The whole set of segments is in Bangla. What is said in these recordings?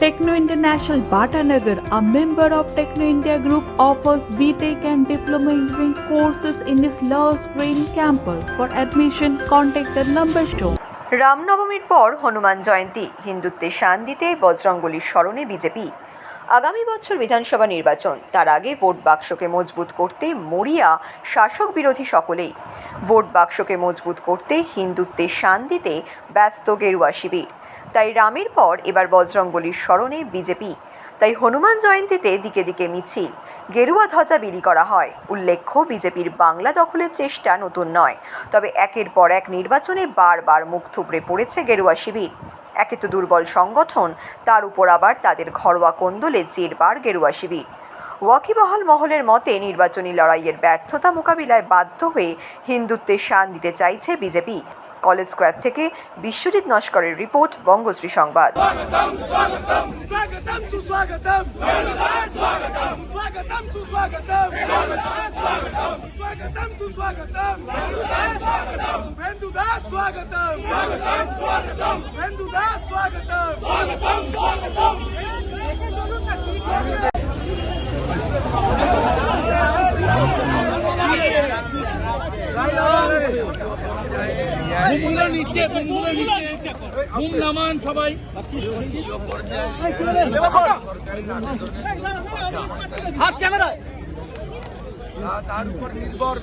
Techno International Bhatanagar, a member of Techno India Group, offers BTEC and Diploma Engineering courses in its Love Green campus. For admission, contact the number shown. রামনবমীর পর হনুমান জয়ন্তী হিন্দুত্বে শান দিতে বজরঙ্গলির স্মরণে বিজেপি আগামী বছর বিধানসভা নির্বাচন তার আগে ভোট বাক্সকে মজবুত করতে মরিয়া শাসক বিরোধী সকলেই ভোট বাক্সকে মজবুত করতে হিন্দুত্বে শান দিতে ব্যস্ত গেরুয়া শিবির তাই রামের পর এবার বজরঙ্গলির স্মরণে বিজেপি। তাই হনুমান জয়ন্তীতে দিকে দিকে মিছিল। গেরুয়া ধ্বজা বিলি করা হয়। উল্লেখ্য, বিজেপির বাংলা দখলের চেষ্টা নতুন নয়। তবে একের পর এক নির্বাচনে বারবার মুখ থুবড়ে পড়েছে গেরুয়া শিবির। একে তো দুর্বল সংগঠন, তার উপর আবার তাদের ঘরোয়া কোন্দলে জেরবার গেরুয়া শিবির। ওয়াকিবহাল মহলের মতে, নির্বাচনী লড়াইয়ের ব্যর্থতা মোকাবিলায় বাধ্য হয়ে হিন্দুত্বের শান দিতে চাইছে বিজেপি। কলেজ স্কোয়ার থেকে বিশ্বজিৎ নস্করের রিপোর্ট বঙ্গশ্রী সংবাদ Right on. বুমগুলো নিচ্ছে বুমগুলো নিচ্ছে বুম নামান সবাই হাত ক্যামেরা তার উপর নির্ভর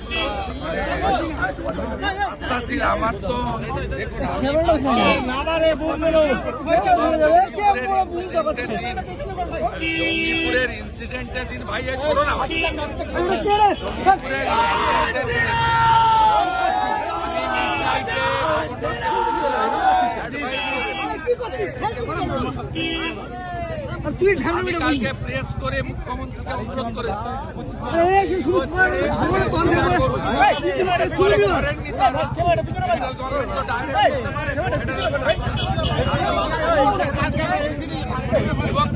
আমার তো দিন ভাইয়া তুই কালকে প্রেস করে মুখ্যমন্ত্রীকে অনুরোধ করেছি। এবং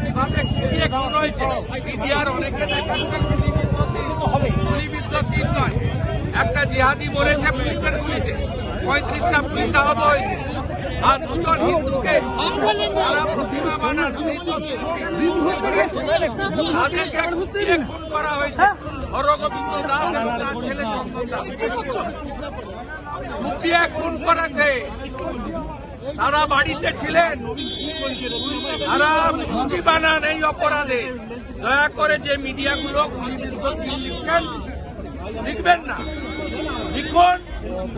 একটা জিহাদি বলেছে পুলিশের গুলিতে পঁয়ত্রিশটা পুলিশ আহত হয়েছে। আর দুজন হিন্দুকে তারা প্রতিমা খুন করা হয়েছে হরগোবিন্দ দাস এবং তার ছেলে চন্দন দাস। কুপিয়ে খুন করেছে। তারা বাড়িতে ছিলেন। তারা মুক্তি বানান এই অপরাধে। দয়া করে যে মিডিয়াগুলো গুলিবিদ্ধ লিখছেন লিখবেন না। লিখুন,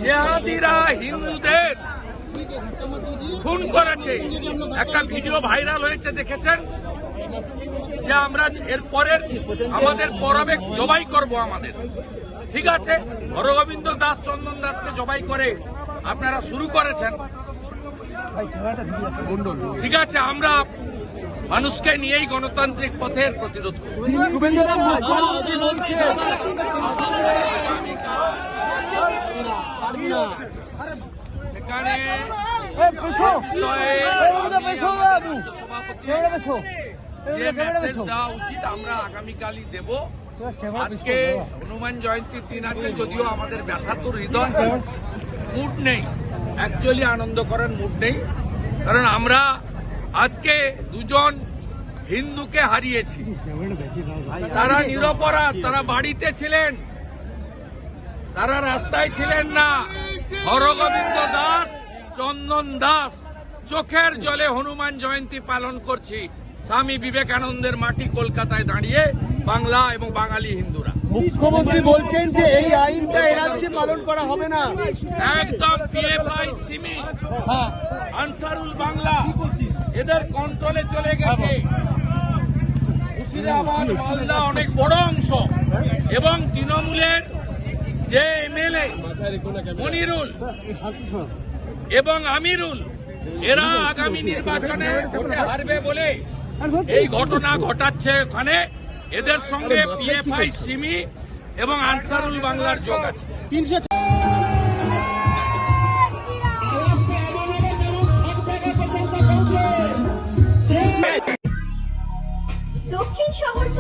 জেহাদিরা হিন্দুদের খুন করেছে। একটা ভিডিও ভাইরাল হয়েছে, দেখেছেন? যে আমরা এর পরের, আমাদের পরবে জবাই করব আমাদের। ঠিক আছে? হরগোবিন্দ দাস চন্দন দাসকে জবাই করে আপনারা শুরু করেছেন। ঠিক আছে? আমরা মানুষকে নিয়েই গণতান্ত্রিক পথের প্রতিরোধ সেখানে যে মেসেজ দেওয়া উচিত আমরা আগামীকালই দেব। আজকে হনুমান জয়ন্তীর দিন আছে যদিও আমাদের ব্যথাতুর হৃদয় মুড নেই। অ্যাকচুয়ালি আনন্দ করার মুড নেই। কারণ আমরা আজকে দুজন হিন্দুকে হারিয়েছি। তারা নিরপরাধ তারা বাড়িতে ছিলেন। তারা রাস্তায় ছিলেন না। হরগোবিন্দ দাস চন্দন দাস চোখের জলে হনুমান জয়ন্তী পালন করছি। স্বামী বিবেকানন্দের মাটি কলকাতায় দাঁড়িয়ে বাংলা এবং বাঙালি হিন্দুরা। মুখ্যমন্ত্রী বলছেন যে এই আইনটা এ রাজ্যে পালন করা হবে না। একদম পিএফআই সিমি। আনসারুল বাংলা। এদের কন্ট্রোলে চলে গেছে। মুর্শিদাবাদ মালদা অনেক বড় অংশ। এবং তৃণমূলের যে এমএলএ মনিরুল এবং আমিরুল এরা আগামী নির্বাচনে ভোটে হারবে বলে এই ঘটনা ঘটাচ্ছে ওখানে। এদের সঙ্গে পিএফআই সিমি এবং আনসারুল বাংলার যোগ আছে।